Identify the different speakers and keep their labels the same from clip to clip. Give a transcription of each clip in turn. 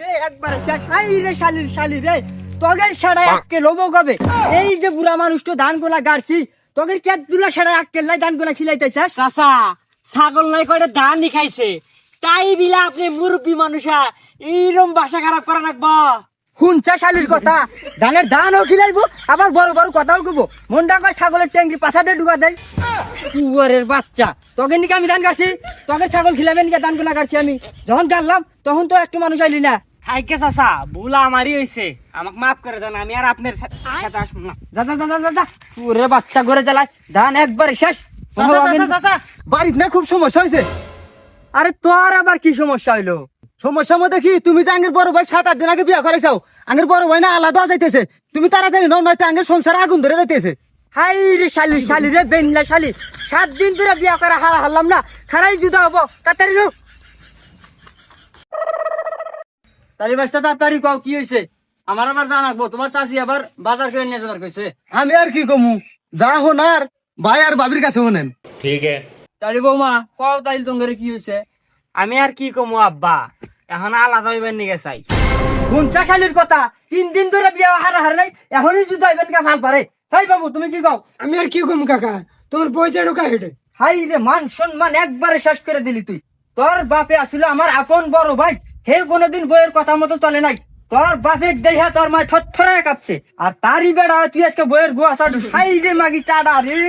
Speaker 1: রে একবারে শেষ। রে শালির শালি রে তগের সাড়া একে লোবো কবে? এই যে বুড়া মানুষ তো ধান গোলা গাড়ছি তগের কে দুলা সাড়া একে লাই ধান গোলা খিলাইতেছিস
Speaker 2: চাচা ছাগল নাই করে খাইছে। তাই বিলা আপনি মুরব্বী মানুষা এইরকম বাসা খারাপ করা রাখব
Speaker 1: শুনছা শালির কথা ধানের ধানও খিলাইবো আবার বড় বড় কথাও কব মনটা কয় ছাগলের ট্যাঙ্কি পাশাতে ঢুকা দেয়। পুয়ারের বাচ্চা। তখন নাকি আমি ধান কাটছি তখন ছাগল খিলাবেন নাকি ধান গোলা কাটছি আমি? যখন জানলাম তখন তো একটু মানুষ আইলি না।
Speaker 2: থাইকে চাচা ভুল আমারই হয়েছে আমাকে মাফ করে দেন আমি আর আপনার সাথে আসব না।
Speaker 1: যা যা যা, যা যা, যা। পুরে বাচ্চা ঘরে ধান একবারে শেষ।
Speaker 3: বাড়িতে না খুব সমস্যা হয়েছে
Speaker 1: আরে তোর আবার কি সমস্যা হইল?
Speaker 3: সমস্যার মধ্যে কি? তুমি যে আঙ্গের বড় ভাই সাত আট দিন আগে বিয়া করেছাও আঙ্গের বড় ভাই না আলাদা যাইতেছে। তুমি তাড়াতাড়ি নাও নয়তো আঙ্গের সংসার আগুন ধরে যাইতেছে।
Speaker 1: হাই রে শালি শালি রে বেনলা শালি। সাত দিন ধরে বিয়া করা হারা হারলাম না খারাই জুদা হব তাড়াতাড়ি নু তালি বাসটা তাড়াতাড়ি কও কি হয়েছে আমার আবার জানাব তোমার চাষি আবার বাজার করে নিয়ে যাবার কইছে।
Speaker 3: আমি আর কি কমু? যা হন আর ভাই আর বাবির কাছে হনেন।
Speaker 4: ঠিক আছে
Speaker 1: তালি বৌমা কও তাইল তোমার কি হয়েছে
Speaker 2: আমি আর কি কমু আব্বা? এখন আলাদা হইবার নিয়ে চাই।
Speaker 1: পঞ্চাশ আলির কথা তিন দিন ধরে বিয়া হারা হার নাই এখনই যুদ্ধ হইবেন কা ভালো পারে। হাই বাবু তুমি কি কও?
Speaker 3: আমি আর কি কমু কাকা? তোমার পয়সা ঢোকা হেঁটে।
Speaker 1: হাই রে মান সম্মান একবারে শেষ করে দিলি তুই। তোর বাপে আসলে আমার আপন বড় ভাই। হে কোনোদিন বইয়ের কথা মতো চলে নাই। তোর বাপে দেহা তোর মা থরথরে কাঁপছে। আর তারই বেড়া তুই আজকে বইয়ের গোয়া চাটু হাই রে মাগি চাডা রে।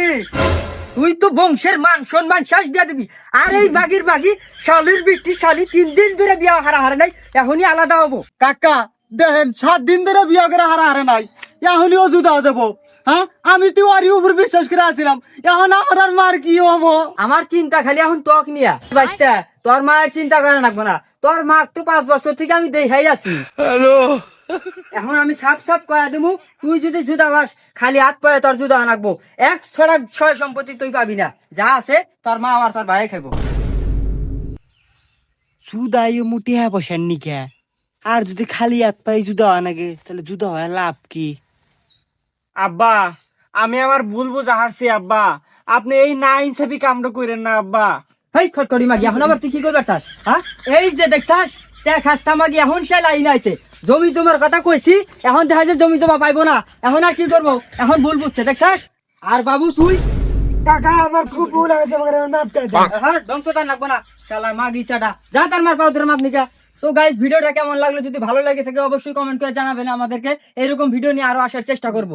Speaker 1: তুই তো বংশের মান সম্মান শেষ দিয়া দিবি। আর এই বাগির বাগি শালির বৃষ্টি শালি তিন দিন ধরে বিয়া হারা হারে নাই। এখনই আলাদা হব।
Speaker 3: কাকা দেখেন সাত দিন ধরে বিয়া করে হারা হারে নাই। এখনই অজুদা যাব। হ্যাঁ? আমি তো ওরই উপর বিশ্বাস করে আসছিলাম এখন আমার আর মার কি হব?
Speaker 1: আমার চিন্তা খালি এখন তক নিয়া। বাচ্চা? তোর মায়ের চিন্তা করে রাখব না। তোর মা তো পাঁচ বছর থেকে আমি দেখাই আছি। হ্যালো? এখন আমি সাপ সাপ করে দেবো তুই যদি জুদা বাস খালি হাত পায়ে তোর জুদা আনাকবো এক ছড়া ছয় সম্পত্তি তুই পাবি না। যা আছে তোর মা আর তোর ভাই খাইবো।
Speaker 2: সুদাই মুটি হ্যাঁ বসেন নিকে। আর যদি খালি হাত পাই জুদা হয় নাকি তাহলে জুদা হয় লাভ কি? আব্বা আমি আমার ভুল বুঝা হারছি আব্বা। আপনি এই না ইনসাফি কামটা করেন না আব্বা।
Speaker 1: হেই খটকড়ি মাগি এখন আবার তুই কি করবার চাস হ্যাঁ এই যে দেখছাস মাগি এখন সে লাইন আইছে। জমি জমার কথা কইছি এখন দেখা যায় জমি জমা পাইবো না। এখন আর কি করব? এখন ভুল বুঝছে দেখছাস? আর বাবু তুই?
Speaker 3: কাকা আমার খুব ভুল হয়েছে মাফ করে
Speaker 1: হ্যাঁ ধ্বংসটা নাকবো না। শালা মাগি চাটা যা তার মার পাও তোর মাপনিকা তো গাইস ভিডিওটা কেমন লাগল? যদি ভালো লাগে থাকে অবশ্যই কমেন্ট করে জানাবেন আমাদেরকে। এরকম ভিডিও নিয়ে আরও আসার চেষ্টা করব।